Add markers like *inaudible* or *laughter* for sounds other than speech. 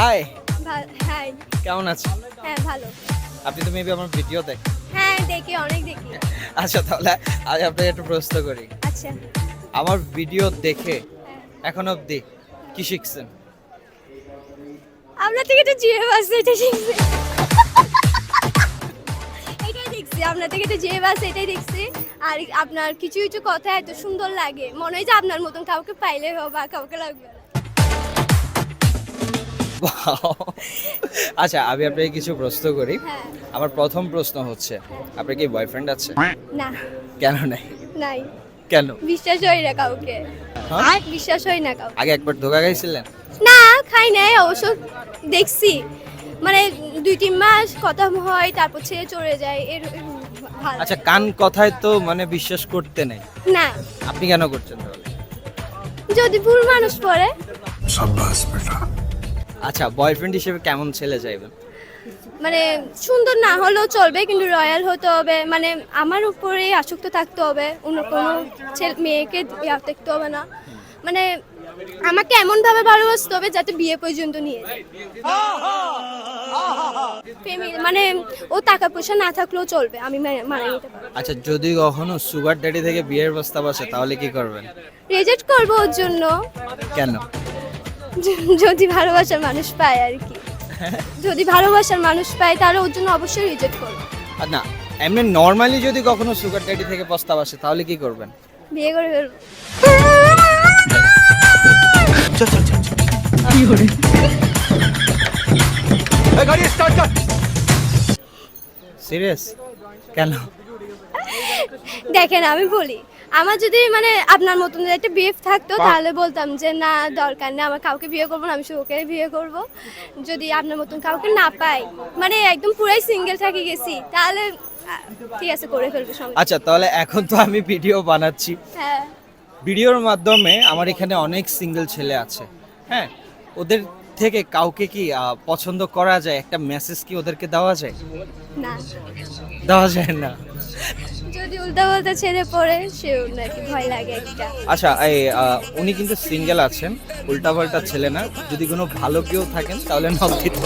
High high কেমন আছেন হ্যাঁ ভালো। আপনি তো মেবি আমার ভিডিও দেখ হ্যাঁ দেখি অনেক দেখি। আচ্ছা তাহলে আজ আপনাকে একটু প্রশ্ন করি। আচ্ছা। আমার ভিডিও দেখে এখন অবধি কি শিখছেন? আপনার থেকে একটু জিয়ে বাস এটা শিখছি। এটাই দেখছি আপনার থেকে একটু জিয়ে বাস এটাই দেখছি। আর আপনার কিছু কিছু কথা এত সুন্দর লাগে। মনে হয় যে আপনার মতন কাউকে পাইলে হবে বা কাউকে লাগবে! *laughs* আচ্ছা আমি আপনাকে কিছু প্রশ্ন করি। হ্যাঁ। আমার প্রথম প্রশ্ন হচ্ছে আপনার কি বয়ফ্রেন্ড আছে? হ্যাঁ। না। কেন নাই? নাই। কেন? বিশ্বাস হয় না কাউকে। হ্যাঁ? বিশ্বাস হয় না কাউকে। আগে একবার ধোকা খাইছিলেন? না খাই নাই অবশ্য দেখছি। মানে দুই তিন মাস কথা হয় তারপর ছেড়ে চলে যায় এর আচ্ছা কান কথায় তো মানে বিশ্বাস করতে নাই। না। আপনি কেন করছেন তাহলে? যদি ভুল মানুষ পড়ে? সাব্বাস বেটা। আচ্ছা বয়ফ্রেন্ড হিসেবে কেমন ছেলে চাইবেন মানে সুন্দর না হলেও চলবে কিন্তু রয়্যাল হতে হবে। মানে আমার উপরে আসক্ত থাকতে হবে। অন্য কোনো ছেলে মেয়েকে দেখতে হবে না। মানে আমাকে এমন ভাবে ভালোবাসতে হবে যাতে বিয়ে পর্যন্ত নিয়ে মানে ও টাকা পয়সা না থাকলেও চলবে আমি মানে- নিতে পারব। আচ্ছা যদি কখনো সুগার ড্যাডি থেকে বিয়ের প্রস্তাব আসে তাহলে কি করবেন? রিজেক্ট করব ওর জন্য। কেন? যদি ভালোবাসার মানুষ পায় আর কি। যদি ভালোবাসার মানুষ পায় তাহলে ওর জন্য অবশ্যই রিজেক্ট করব। আর না এমনি নর্মালি যদি কখনো সুগার ড্যাডি থেকে প্রস্তাব আসে তাহলে কি করবেন? বিয়ে করে ফেলব। সিরিয়াস কেন? দেখেন আমি বলি আমার যদি মানে আপনার মতন একটা বিয়ে থাকতো তাহলে বলতাম যে না দরকার নেই আমার কাউকে বিয়ে করব না আমি শুধু ওকে বিয়ে করব। যদি আপনার মতন কাউকে না পাই। মানে একদম পুরাই সিঙ্গেল থাকি গেছি তাহলে ঠিক আছে করে ফেলব আচ্ছা তাহলে এখন তো আমি ভিডিও বানাচ্ছি। হ্যাঁ। ভিডিওর মাধ্যমে আমার এখানে অনেক সিঙ্গেল ছেলে আছে হ্যাঁ? ওদের থেকে কাউকে কি পছন্দ করা যায়? একটা মেসেজ কি ওদেরকে দেওয়া যায়? না। দেওয়া যায় না। যদি উল্টা পাল্টা ছেড়ে পড়ে সে নাকি ভয় লাগে একটা। আচ্ছা এই উনি কিন্তু সিঙ্গেল আছেন উল্টাপাল্টা ছেলে না। যদি কোনো ভালো কেউ থাকেন তাহলে নক দিতে